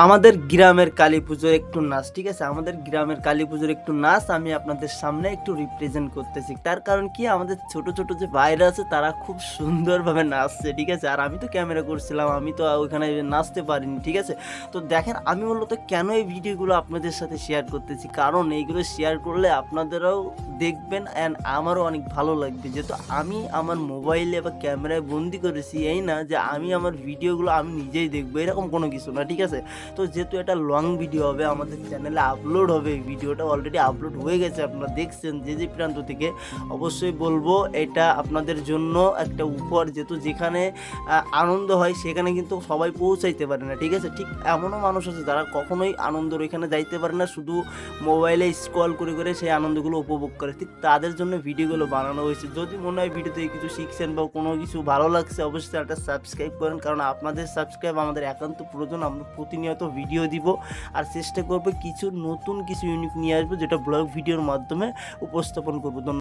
আমাদের গ্রামের কালী পুজোর একটু নাচ, ঠিক আছে? আমাদের গ্রামের কালী পুজোর একটু নাচ আমি আপনাদের সামনে একটু রিপ্রেজেন্ট করতেছি। তার কারণ কি? আমাদের ছোট ছোট যে বাইরে আছে, তারা খুব সুন্দরভাবে নাচছে, ঠিক আছে? আর আমি তো ক্যামেরা করছিলাম, আমি তো ওইখানে নাচতে পারিনি, ঠিক আছে? তো দেখেন, আমি মূলত কেন এই ভিডিওগুলো আপনাদের সাথে শেয়ার করতেছি? কারণ এইগুলো শেয়ার করলে আপনাদেরও দেখবেন অ্যান্ড আমারও অনেক ভালো লাগবে। যেহেতু আমি আমার মোবাইলে বা ক্যামেরায় বন্দি করেছি, এই না যে আমি আমার ভিডিওগুলো আমি নিজেই দেখব, এরকম কোনো কিছু না, ঠিক আছে? তো যেহেতু এটা লং ভিডিও হবে, আমাদের চ্যানেলে আপলোড হবে, এই ভিডিওটা অলরেডি আপলোড হয়ে গেছে, আপনারা দেখছেন যে যে প্রান্ত থেকে, অবশ্যই বলব এটা আপনাদের জন্য একটা উপহার, যেহেতু যেখানে আনন্দ হয়, সেখানে কিন্তু সবাই পৌঁছাইতে পারে না, ঠিক আছে? ঠিক এমনও মানুষ আছে যারা কখনোই আনন্দর ওইখানে যাইতে পারে না, শুধু মোবাইলে স্ক্রল করে করে সেই আনন্দগুলো উপভোগ করে। ঠিক তাদের জন্য ভিডিওগুলো বানানো হয়েছে। যদি মনে হয় ভিডিও থেকে কিছু শিখছেন বা কোনো কিছু ভালো লাগছে, অবশ্যই একটা সাবস্ক্রাইব করেন, কারণ আপনাদের সাবস্ক্রাইব আমাদের একান্ত প্রয়োজন, আমরা প্রতিনিয়ত ভিডিও দিব। আর চেষ্টা করব কিছু নতুন কিছু ইউনিক নিয়ে আসব, যেটা ব্লগ ভিডিওর মাধ্যমে উপস্থাপন করব।